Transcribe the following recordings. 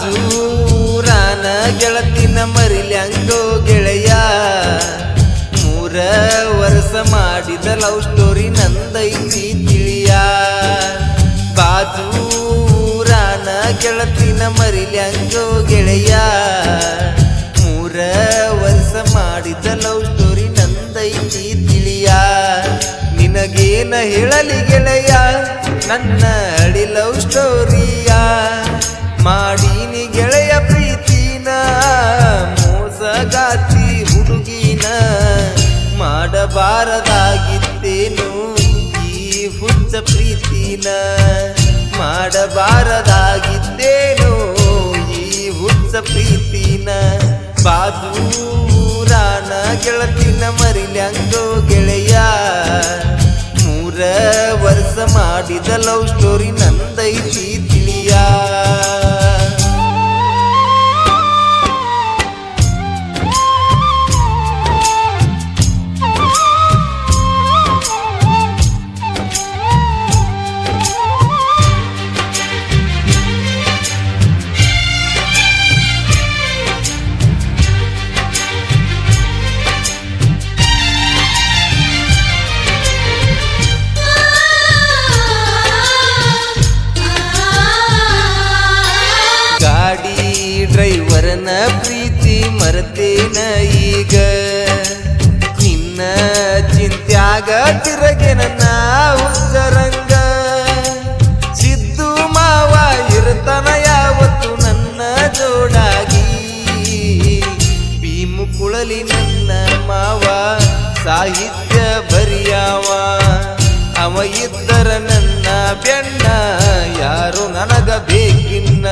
ದೂರನ ಗೆಳತಿನ ಮರಿಲ್ಯಾಂಗೋ ಗೆಳೆಯ. ಮೂರ ವರ್ಷ ಮಾಡಿದ ಲವ್ ಸ್ಟೋರಿ ನಂದೈತಿ ತಿಳಿಯ. ಬಾಜೂರಾನ ಗೆಳತಿನ ಮರಿಲ್ಯಾಂಗೋ ಗೆಳೆಯ. ಮೂರ ವರ್ಷ ಮಾಡಿದ ಲವ್ ಸ್ಟೋರಿ ನಂದೈತಿ ತಿಳಿಯ. ನಿನಗೇನ ಹೇಳಲಿ ಗೆಳೆಯ, ನನ್ನ ಅಡಿ ಲವ್ ಸ್ಟೋರಿಯಾ. ಮಾಡೀನಿ ಗೆಳೆಯ ಪ್ರೀತಿನ, ಮೋಸಗಾತಿ ಹುಡುಗಿನ ಮಾಡಬಾರದಾಗಿತ್ತೇನು ಈ ಹುಚ್ಚ ಪ್ರೀತಿನ? ಮಾಡಬಾರದಾಗಿತ್ತೇನು ಈ ಹುಚ್ಚ ಪ್ರೀತಿನ? ಬಾದೂರಾನ ಗೆಳತಿನ ಮರಿಲ್ಯಾಂಗೋ ಗೆಳೆಯ, ಮೂರ ವರ್ಷ ಮಾಡಿದ ಲವ್ ಸ್ಟೋರಿ ನಂದೈತಿ ತಿಳಿಯ. ಪ್ರೀತಿ ಮರೆತೇನ ಈಗ. ನಿನ್ನ ಚಿಂತ್ಯಾಗ ತಿರಗೆ ನನ್ನ ಉತ್ತರಂಗ. ಸಿದ್ದು ಮಾವ ಇರತನ ಯಾವತ್ತು ನನ್ನ ಜೋಡಾಗಿ. ಭೀಮು ಕುಳಲಿ ನನ್ನ ಮಾವ, ಸಾಹಿತ್ಯ ಬರಿಯಾವ. ಅವ ಇದ್ದರ ನನ್ನ ಬೆಣ್ಣ, ಯಾರು ನನಗ ಬೇಕಿನ್ನ.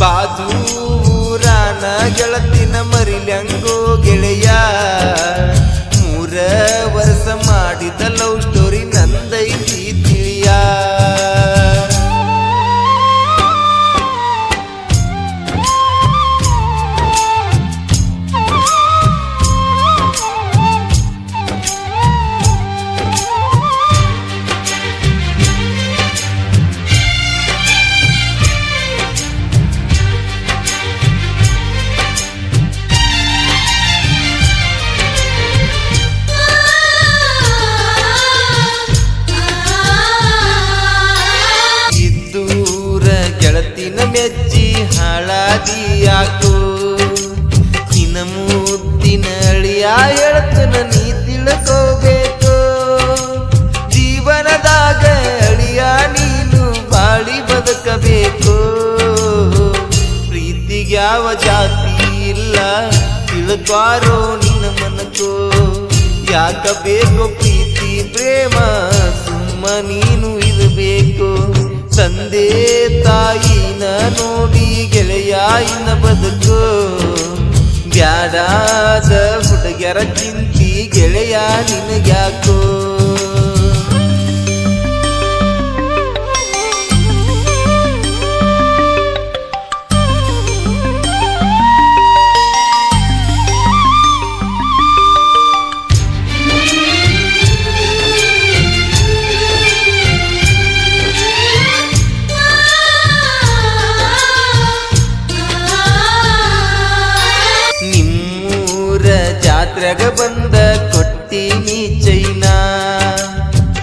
ಬಾದೂರಾನ ಗೆಳತಿನ ಮರಿಲ್ಯಂಗೋ. ಮೆಚ್ಚಿ ಹಾಳಾದಿ ಯಾಕೋ ನಿನ್ನ ಮುದ್ದಿನ ಅಳಿಯ ಹೇಳ್ತನ ನೀ ತಿಳ್ಕೋಬೇಕು. ಜೀವನದಾಗ ಅಳಿಯ ನೀನು ಬಾಳಿ ಬದುಕಬೇಕು. ಪ್ರೀತಿಗೆ ಯಾವ ಜಾತಿ ಇಲ್ಲ, ತಿಳ್ಕಾರೋ ನಿನ್ನ ಮನಕೋ ಯಾಕ ಬೇಕು ಪ್ರೀತಿ, ಪ್ರೇಮ, ಸುಮ್ಮ ನೀನು ಇರಬೇಕು. ತಂದೆ ತಾಯಿನ ನೋಡಿ ಗೆಳೆಯ ಇನ್ನ ಬದುಕು. ಬ್ಯಾಡಾದ ಹುಡುಗರ ಚಿಂತಿ ಗೆಳೆಯ ನಿನಗ್ಯಾಕೋ? ಚೈನಾ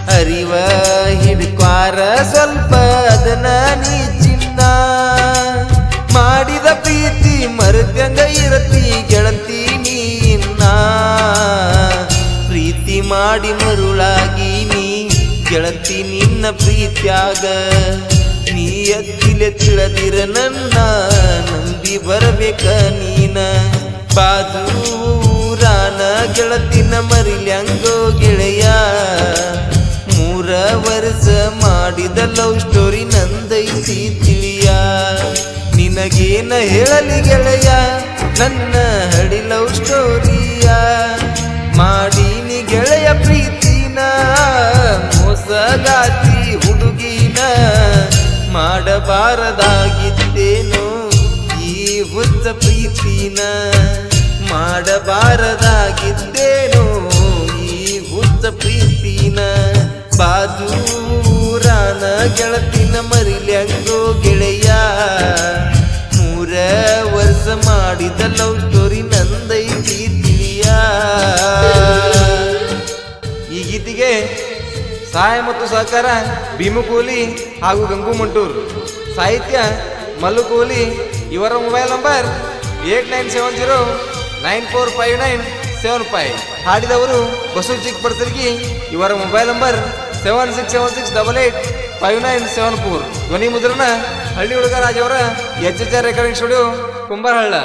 ಅರಿವ ಹಿಡ್ಕ್ವಾರ ಸ್ವಲ್ಪ ಅದನ ನೀ ಚಿನ್ನ. ಮಾಡಿದ ಪ್ರೀತಿ ಮರುತ್ಯಂಗ ಇರತಿ ಗೆಳತಿ ನೀನ್ನ. ಪ್ರೀತಿ ಮಾಡಿ ಮರುಳಾಗಿ ನೀ ಗೆಳತಿ ನಿನ್ನ ಪ್ರೀತ್ಯಾಗ. ನೀ ಎತ್ತಿಲೆ ತಿಳದಿರ ನನ್ನ, ನಂಬಿ ಬರಬೇಕ ನೀನ. ಬಾದೂರಾನ ಗೆಳತಿನ ಮರಿಲ್ಯಾಂಗೋ ಗೆಳೆಯ. ಮೂರ ವರ್ಷ ಮಾಡಿದ ಲವ್ ಸ್ಟೋರಿ ನಂದೈತಿ ತಿಳಿಯ. ನಿನಗೇನ ಹೇಳಲಿ ಗೆಳೆಯ, ನನ್ನ ಹಡಿ ಲವ್ ಸ್ಟೋರಿಯ. ಮಾಡೀನಿ ಗೆಳೆಯ ಪ್ರೀತಿನ, ಮೋಸಗಾತಿ ಹುಡುಗಿನ. ಮಾಡಬಾರದಾಗಿದ್ದೇನು ಈ ಹುಚ್ಚ ಪ್ರೀತಿನ. ಮಾಡಬಾರದಾಗಿದ್ದೇನು ಈ ಹುಚ್ಚ ಪ್ರೀತಿನ ಬಾದೂರಾನ ಗೆಳತಿನ ಮರಿಲ್ಯಾಂಗೋ ಗೆಳೆಯ. ಮೂರ ವರ್ಷ ಮಾಡಿದ ಲವ್ ಸ್ಟೋರಿ ನಂದೈತಿ ತಿಳಿಯ ಈ ಸಹಾಯ ಮತ್ತು ಸಹಕಾರ ಭೀಮಕೋಲಿ ಹಾಗೂ ಗಂಗು ಮಂಟೂರ್ ಸಾಹಿತ್ಯ ಮಲ್ಲು ಕೋಹ್ಲಿ ಇವರ mobile number eight nine seven zero nine four five nine seven five. ಹಾಡಿದವರು Basu Chikka Padsargi ಇವರ mobile number seven six seven six double eight five nine seven four. ಧ್ವನಿ ಮುದ್ರಣ ಹಳ್ಳಿ ಹುಡುಗ ರಾಜ್ ಅವರ H H R recording studio Kumbarahalla.